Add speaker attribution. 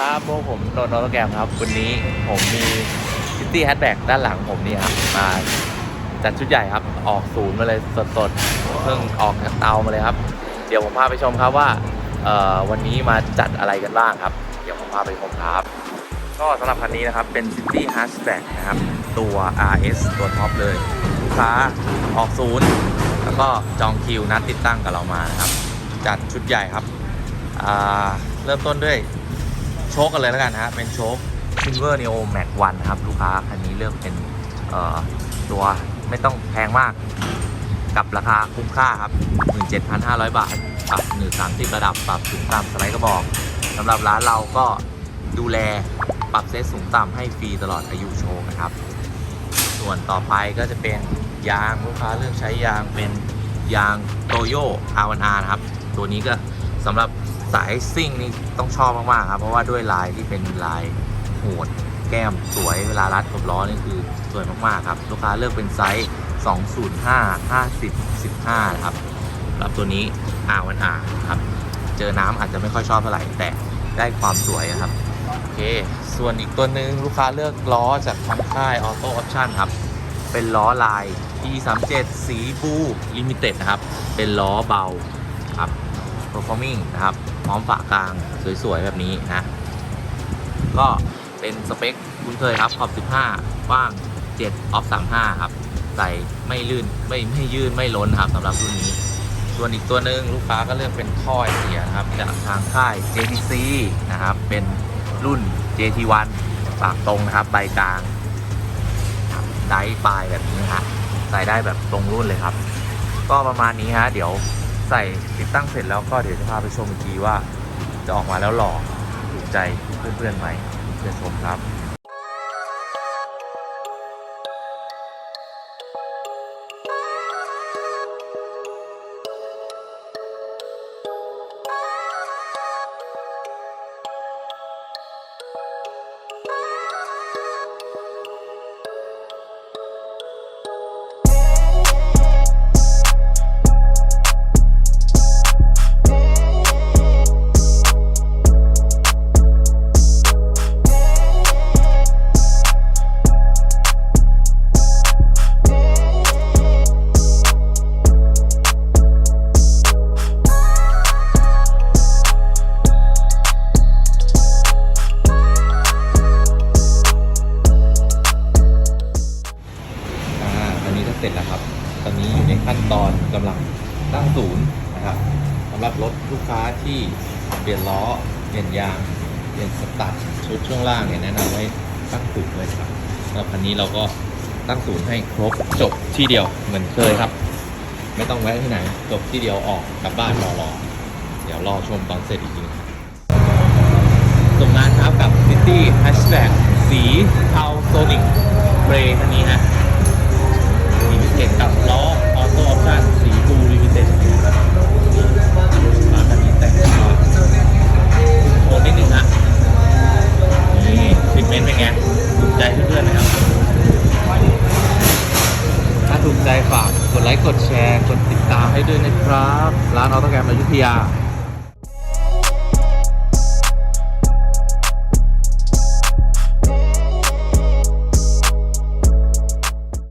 Speaker 1: ครับพวกผมโดนนอตแกรมครับ วันนี้ผมมีซิตี้แฮ t แบ็กด้านหลังผมนี่ครับมาจัดชุดใหญ่ครับ ออกศูนย์มาเลยสดๆ เพิ่งออกจากเตามาเลยครับ เดี๋ยวผมพาไปชมครับว่าวันนี้มาจัดอะไรกันบ้างครับ เดี๋ยวผมพาไปชมครับ ก็สำหรับคันนี้นะครับ เป็น City Hatchback นะครับ ตัว RS ตัวท็อปเลยลูกค้าออกศูนย์แล้วก็จองคิวนัดติดตั้งกับเรามานะครับ จัดชุดใหญ่ครับ เริ่มต้นด้วย โชคกันเลยแล้วกันฮะเป็นโชค Silver Neo Max 1นะครับลูกค้าคันนี้เลือกเป็นตัวไม่ต้องแพงมากกับราคาคุ้มค่าครับ 17,500 บาทปรับ130ระดับปรับสูงต่ำสไลด์กระบอกสำหรับร้านเราก็ดูแลปรับเซตสูงต่ำให้ฟรีตลอดอายุโชว์นะครับ ส่วนต่อไปก็จะเป็นยางลูกค้าเลือกใช้ยางเป็นยางโตโย R1R นะครับ ตัวนี้ก็สำหรับ สายซิ่งนี่ต้องชอบมากๆครับ เพราะว่าด้วยลายที่เป็นลายโหดแก้มสวยเวลารัดกับล้อนี่คือสวยมากๆครับ ลูกค้าเลือกเป็นไซส์ 205 50 15 นะครับสำหรับตัวนี้ R1R ครับ เจอน้ำอาจจะไม่ค่อยชอบเท่าไหร่แต่ได้ความสวยนะครับ โอเค ส่วนอีกตัวหนึ่งลูกค้าเลือกล้อจากทางค่าย Auto Option ครับ เป็นล้อลาย E37 สีบูลิมิเต็ดนะครับ เป็นล้อเบาครับ performing นะครับ พร้อมฝากลางสวย ๆ แบบนี้นะ ก็เป็นสเปคคุ้นเคยครับขอบ 15 กว้าง 7 ออฟ 35 ครับ ใส่ไม่ลื่นไม่ไม่ยื่นไม่ล้นครับสำหรับรุ่นนี้ ส่วนอีกตัวหนึ่งลูกค้าก็เลือกเป็นท่อเสียนะครับ จากทางค่าย JTC นะครับ เป็นรุ่น JT1 ปากตรงนะครับใบกลางไดปลายแบบนี้ฮะใส่ได้แบบตรงรุ่นเลยครับ ก็ประมาณนี้ฮะเดี๋ยว ใส่ติดตั้งเสร็จแล้วก็เดี๋ยวจะพาไปชมอีกทีว่า จะออกมาแล้วหล่อถูกใจเพื่อนๆไหมเชิญชมครับ ขั้นตอนกำลังตั้งศูนย์นะครับสำหรับรถลูกค้าที่เปลี่ยนล้อ เปลี่ยนยาง เปลี่ยนสตัดชุดช่วงล่างเนี่ยแนะนำให้ตั้งศูนย์เลยครับแล้วคันนี้เราก็ตั้งศูนย์ให้ครบจบที่เดียวเหมือนเคยครับ ไม่ต้องแวะที่ไหนจบที่เดียวออกกลับบ้านรอรอเดี๋ยวรอชมตอนเสร็จอีกทีครับส่งงานครับกับ City Hatchback สีเทาโซนิกเบรคันนี้ฮะลิมิเต็ดกับล้อ ถ้าถูกใจฝากกดไลค์กดแชร์ กดติดตามให้ด้วยนะครับ ร้านออโตแกรมอยุธยา